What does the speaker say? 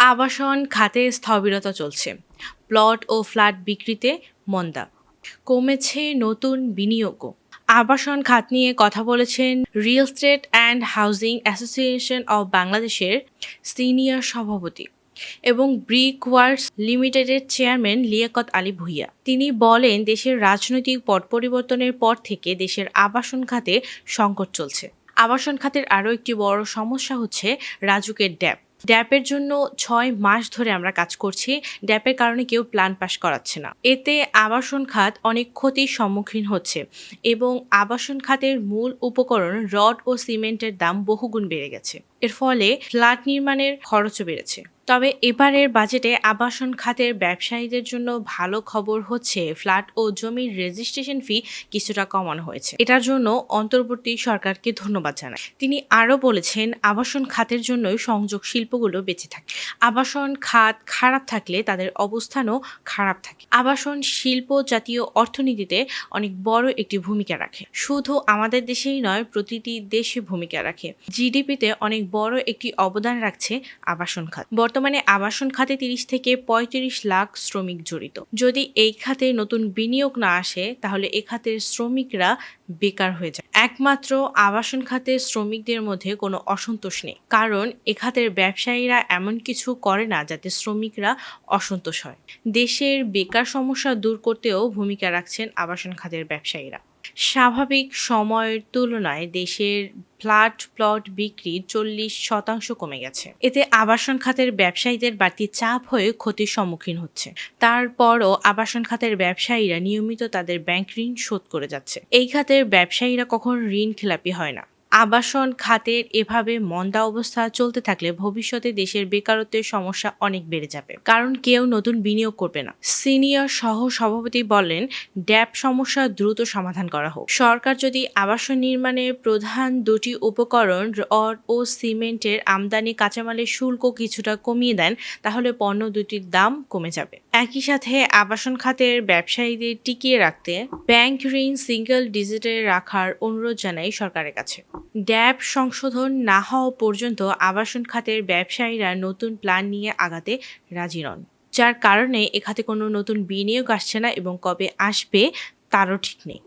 আবাসন খাতে স্থবিরতা চলছে। প্লট ও ফ্ল্যাট বিক্রিতে মন্দা। কমেছে নতুন বিনিয়োগও। আবাসন খাত নিয়ে কথা বলেছেন real estate and housing association of বাংলাদেশের সিনিয়র সভাপতি এবং ব্রিক ওয়ার্কস লিমিটেডের চেয়ারম্যান লিয়াকত আলী ভুইয়া। তিনি বলেন, দেশের রাজনৈতিক পট পরিবর্তনের পর থেকে দেশের আবাসন খাতে সংকট চলছে। আবাসন খাতের আরও একটি বড় সমস্যা হচ্ছে রাজুকের ড্যাপ ড্যাপের জন্য ছয় মাস ধরে আমরা কাজ করছি। ড্যাপের কারণে কেউ প্ল্যান পাস করাচ্ছে না। এতে আবাসন খাত অনেক ক্ষতির সম্মুখীন হচ্ছে এবং আবাসন খাতের মূল উপকরণ রড ও সিমেন্টের দাম বহুগুণ বেড়ে গেছে। এর ফলে ফ্ল্যাট নির্মাণের খরচও বেড়েছে। তবে এবারের বাজেটে আবাসন খাতের ব্যবসায়ীদের জন্য ভালো খবর হচ্ছে, ফ্ল্যাট ও জমির রেজিস্ট্রেশন ফি কিছুটা কমানো হয়েছে। এটার জন্য অন্তর্বর্তী সরকারকে ধন্যবাদ জানায় তিনি আরও বলেছেন, আবাসন খাতের জন্যই সংযোগ শিল্পগুলো বেঁচে থাকে। আবাসন খাত খারাপ থাকলে তাদের অবস্থানও খারাপ থাকে। আবাসন শিল্প জাতীয় অর্থনীতিতে অনেক বড় একটি ভূমিকা রাখে। শুধু আমাদের দেশেই নয়, প্রতিটি দেশে ভূমিকা রাখে। জিডিপিতে অনেক বড় একটি অবদান রাখছে আবাসন খাত। বর্তমানে আবাসন খাতে তিরিশ থেকে পঁয়ত্রিশ লাখ শ্রমিক জড়িত। যদি এই খাতে নতুন বিনিয়োগ না আসে, তাহলে এ খাতের শ্রমিকরা বেকার হয়ে যায় একমাত্র আবাসন খাতের শ্রমিকদের মধ্যে কোনো অসন্তোষ নেই। কারণ এ খাতের ব্যবসায়ীরা এমন কিছু করে না যাতে শ্রমিকরা অসন্তোষ হয়। দেশের বেকার সমস্যা দূর করতেও ভূমিকা রাখছেন আবাসন খাতের ব্যবসায়ীরা। স্বাভাবিক সময়ের তুলনায় দেশের ফ্ল্যাট প্লট বিক্রি চল্লিশ শতাংশ কমে গেছে। এতে আবাসন খাতের ব্যবসায়ীদের বাড়তি চাপ হয়ে ক্ষতির সম্মুখীন হচ্ছে। তারপরও আবাসন খাতের ব্যবসায়ীরা নিয়মিত তাদের ব্যাংক ঋণ শোধ করে যাচ্ছে। এই খাতের ব্যবসায়ীরা কখন ঋণ খেলাপি হয় না। আবাসন খাতের এভাবে মন্দা অবস্থা চলতে থাকলে ভবিষ্যতে দেশের বেকারত্বের সমস্যা অনেক বেড়ে যাবে। কারণ কেউ নতুন বিনিয়োগ করবে না। সিনিয়র সহ সভাপতি বলেন ড্যাপ সমস্যা দ্রুত সমাধান করা হোক। সরকার যদি আবাসন নির্মাণের প্রধান দুটি উপকরণ, রড ও সিমেন্টের আমদানি কাঁচামালের শুল্ক কিছুটা কমিয়ে দেন, তাহলে পণ্য দুটির দাম কমে যাবে। একই সাথে আবাসন খাতের ব্যবসায়ীদের টিকিয়ে রাখতে ব্যাংক ঋণ সিঙ্গেল ডিজিটে রাখার অনুরোধ জানাই সরকারের কাছে। ড্যাব সংশোধন না হওয়া পর্যন্ত আবাসন খাতের ব্যবসায়ীরা নতুন প্ল্যান নিয়ে আগাতে রাজি নন। যার কারণে এ খাতে কোনো নতুন বিনিয়োগ আসছে না এবং কবে আসবে তারও ঠিক নেই।